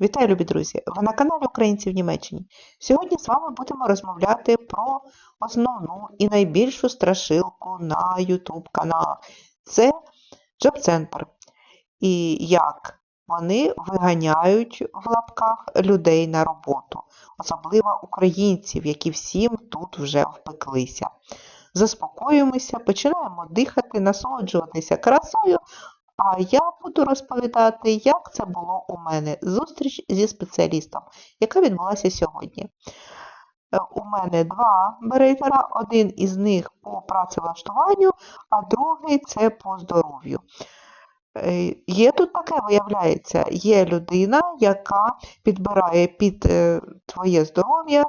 Вітаю, любі друзі! Ви на каналі Українці в Німеччині. Сьогодні з вами будемо розмовляти про основну і найбільшу страшилку на YouTube каналах. Це Джоб-центр. І як вони виганяють в лапках людей на роботу, особливо українців, які всім тут вже впеклися. Заспокоюємося, починаємо дихати, насолоджуватися красою, а я буду розповідати, як це було у мене. Зустріч зі спеціалістом, яка відбулася сьогодні. Е, У мене два берейтера, один із них по працевлаштуванню, а другий це по здоров'ю. Е, Є тут таке, виявляється, є людина, яка підбирає під е, твоє здоров'я,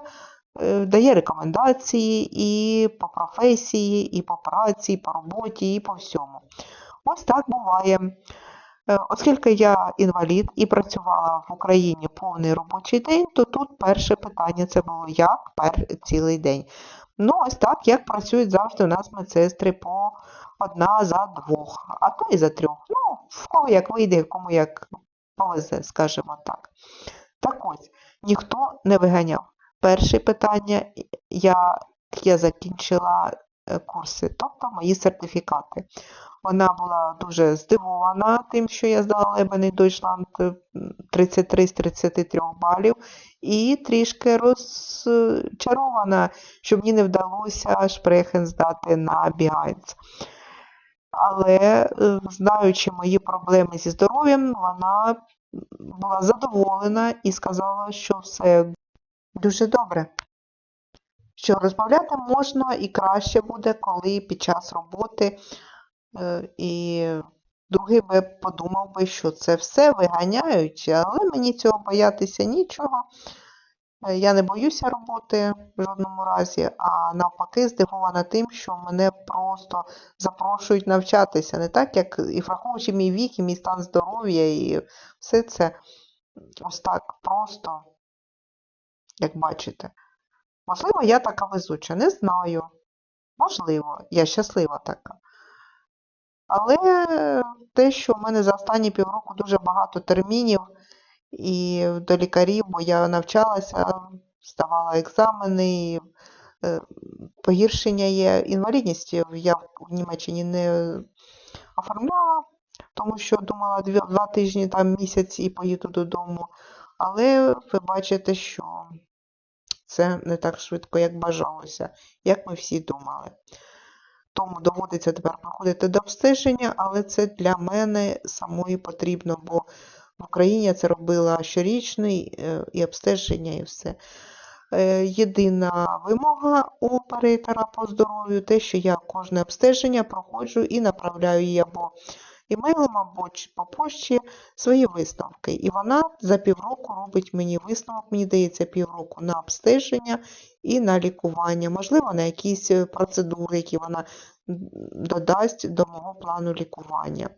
дає рекомендації і по професії, і по праці, і по роботі, і по всьому. Ось так буває. Е, Оскільки я інвалід і працювала в Україні повний робочий день, то тут перше питання це було як пер цілий день. Ну, ось так, як працюють завжди у нас медсестри по одна за двох, а то і за трьох. Ну, в кого як вийде, кому як повезе, скажімо так. Так ось, ніхто не виганяв. Перше питання, я, я закінчила курси, тобто мої сертифікати. Вона була дуже здивована тим, що я здала Лебений Дойчланд 33 з 33 балів, і трішки розчарована, що мені не вдалося шпрехен здати на Біганц. Але, е, знаючи мої проблеми зі здоров'ям, вона була задоволена і сказала, що все дуже добре. Що розмовляти можна і краще буде, коли під час роботи Е, І другий би подумав би, що це все виганяють, але мені цього боятися нічого. Е, Я не боюся роботи в жодному разі, а навпаки, здивована тим, що мене просто запрошують навчатися. Не так, як і враховуючи мій вік, і мій стан здоров'я, і все це ось так просто, як бачите. Можливо, я така везуча, не знаю. Можливо, я щаслива така. Але те, що в мене за останні півроку дуже багато термінів і до лікарів, бо я навчалася, здавала екзамени, і, е, погіршення є. Інвалідність я в Німеччині не оформляла, тому що думала два тижні, там місяць і поїду додому. Але ви бачите, що це не так швидко, як бажалося, як ми всі думали. Тому доводиться тепер проходити до обстеження, але це для мене самої потрібно, бо в Україні я це робила щорічний е, і обстеження, і все. Е, Єдина вимога у оператора по здоров'ю те, що я кожне обстеження проходжу і направляю її або або чи по пошті свої висновки. І вона за півроку робить мені висновок, мені дається півроку на обстеження і на лікування, можливо, на якісь е, процедури, які вона додасть до мого плану лікування.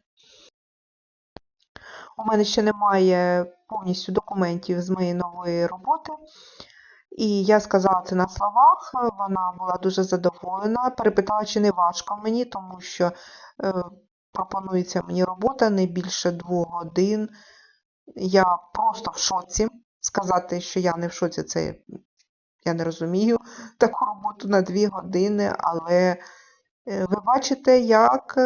У мене ще немає повністю документів з моєї нової роботи. І я сказала це на словах, вона була дуже задоволена, перепитала, чи не важко мені, тому що е, пропонується мені робота не більше двох годин. Я просто в шоці. Сказати, що я не в шоці, це я не розумію таку роботу на дві години, але е, ви бачите, як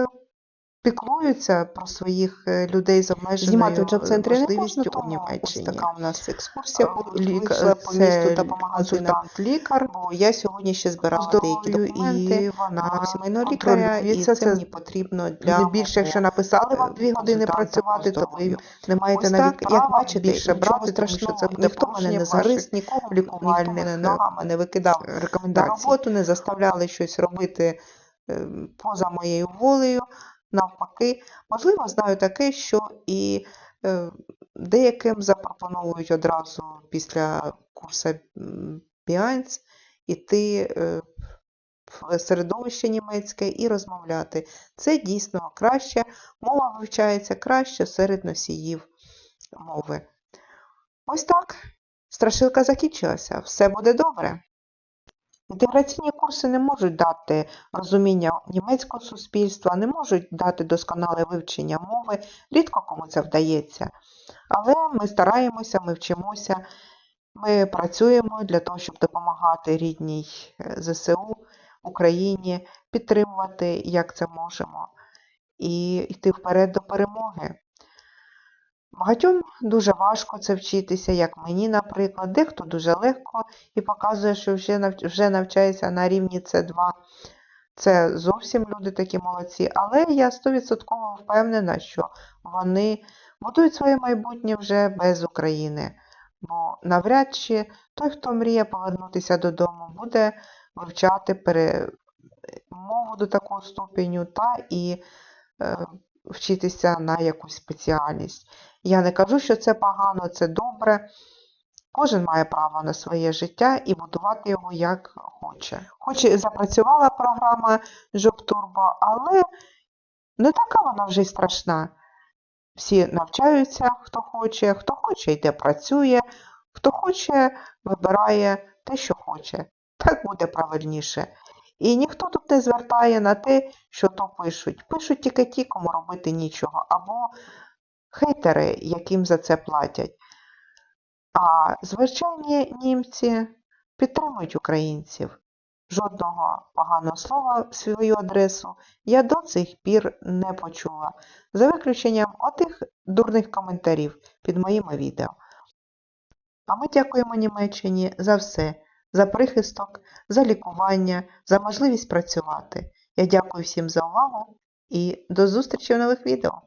піклуються про своїх е, людей з обмеженою можливістю можна, у Німеччині. ось така у нас екскурсія Е, була лік- по місту та по магазинам лікар, бо я сьогодні ще збирала деякі документи і вона сімейного лікаря, і контролюється. це мені потрібно для Не більше, якщо написали вам е, дві години працювати, то ви не маєте навіть права бачите, більше брати, тому що це буде ніхто мене не зарис, нікого не ногами не викидав рекомендацій. роботу, не заставляли щось робити е, поза моєю волею. Навпаки, можливо, знаю таке, що і е, деяким запропонують одразу після курсу Біанц іти е, в середовище німецьке і розмовляти. Це дійсно краще. Мова вивчається краще серед носіїв мови. Ось так. Страшилка закінчилася. Все буде добре. Інтеграційні курси не можуть дати розуміння німецького суспільства, не можуть дати досконале вивчення мови, рідко кому це вдається. Але ми стараємося, ми вчимося, ми працюємо для того, щоб допомагати рідній е, ЗСУ, Україні, підтримувати, як це можемо, і йти вперед до перемоги. Багатьом дуже важко це вчитися, як мені, наприклад, дехто дуже легко і показує, що вже, нав- вже навчається на рівні С2. Це зовсім люди такі молодці, але я 100% впевнена, що вони будують своє майбутнє вже без України. Бо навряд чи той, хто мріє повернутися додому, буде вивчати пере... мову до такого ступеню та і е, вчитися на якусь спеціальність. Я не кажу, що це погано, це добре. Кожен має право на своє життя і будувати його як хоче. Хоч і запрацювала програма Job Turbo, але не така вона вже й страшна. Всі навчаються, хто хоче, хто хоче йде працює, хто хоче, вибирає те, що хоче. Так буде правильніше. І ніхто тут не звертає на те, що то пишуть. Пишуть тільки ті, кому робити нічого, або хейтери, яким за це платять. А звичайні німці підтримують українців. Жодного поганого слова в свою адресу я до цих пір не почула, за виключенням отих дурних коментарів під моїми відео. А ми дякуємо Німеччині за все, за прихисток, за лікування, за можливість працювати. Я дякую всім за увагу і до зустрічі в нових відео.